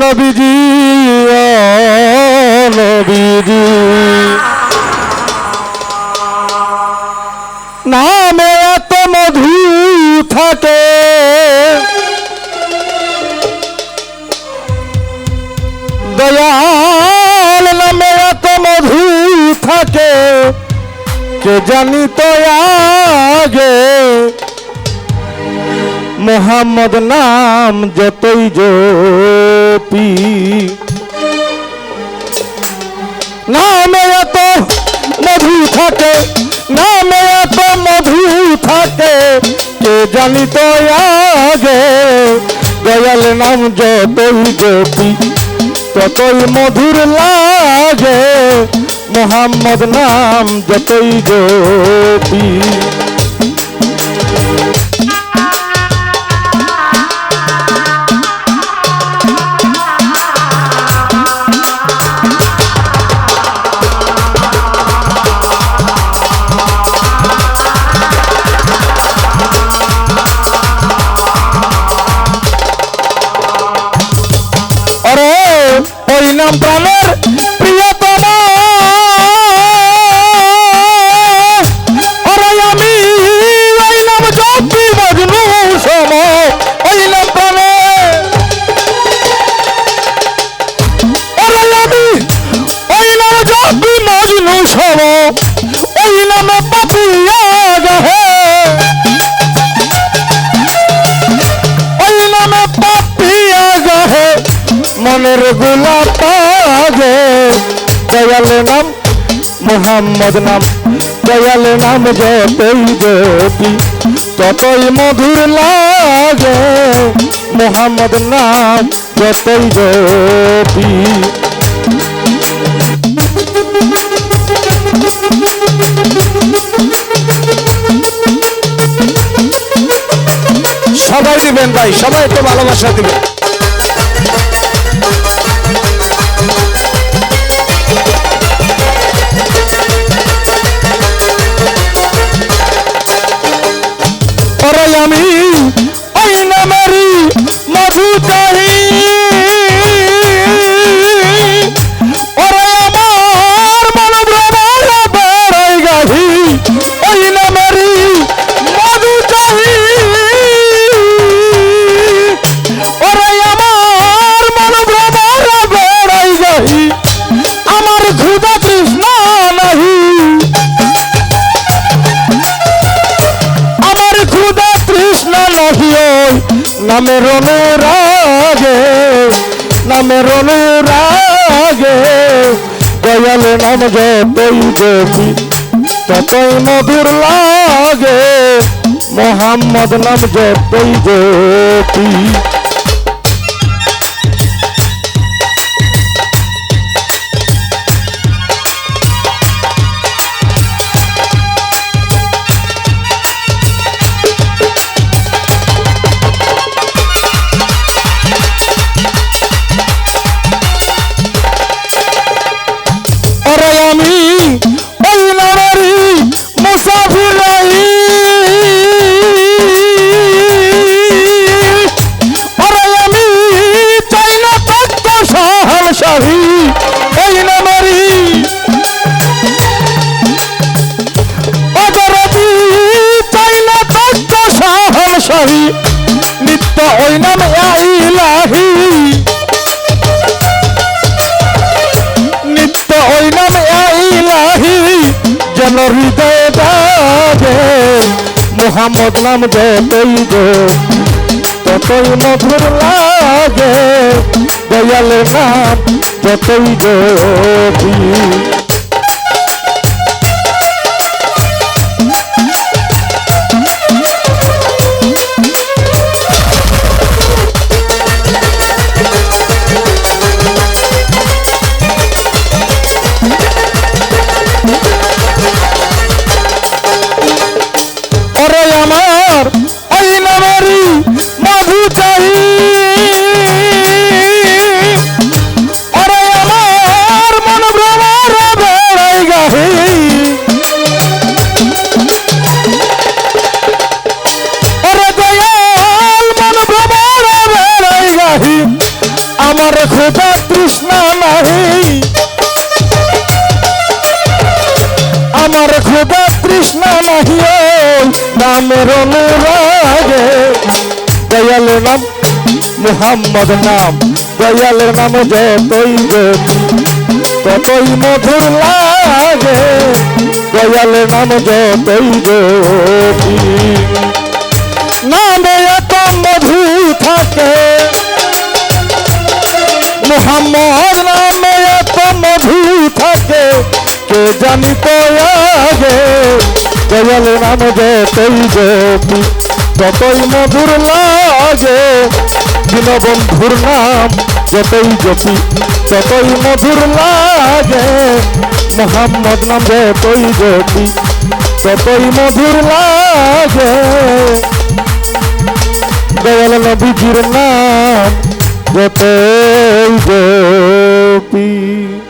নবীজি নবীজি। নামে এত মধু থাকে। দয়াল নামে এত মধু থাকে। কে জানি তো আগে মোহাম্মদ নাম যতই জপি নামে এত মধু থাকে, নামে এত মধু থাকে, কে জানি তো আগে? দয়াল নাম যতই জপি ততই মধুর লাগে। মোহাম্মদ নাম যতই জপি ప్రాణం মনের গোলাপ গে দয়াল নাম মোহাম্মদ নাম দয়াল নাম যতই জপি ততই মধুর লাগে, মোহাম্মদ নাম যতই জপি সবাই দিবেন ভাই, সবাই একটু ভালোবাসা দিবেন। নামের অনুরাগে নামের অনুরাগে দয়াল নাম যতই দেবী, ততই মধুর লাগে। মোহাম্মদ নাম যতই জ্যোতি মোহাম্মদ নাম যতই গো? ততই মধুর লাগে দয়াল নাম যতই গো খোদা তৃষ্ণা নাহি। আমার খোদা তৃষ্ণা নাহি নামের অনুরাগে। দয়ালের নাম মুহাম্মদ নাম, দয়ালের নাম যতই ততই মধুর লাগে। দয়ালের নাম যতই নামে এত মধু থাকে। মোহাম্মদ নামে এত মধু থাকে, কে জানি আগে? দয়াল নাম যতই জপি ততই মধুর লাগে, দীনবন্ধুর নাম যতই জপি ততই মধুর লাগে, মোহাম্মদ নাম যতই জপি ততই মধুর লাগে। দয়াল নবীজির নাম যতই will be.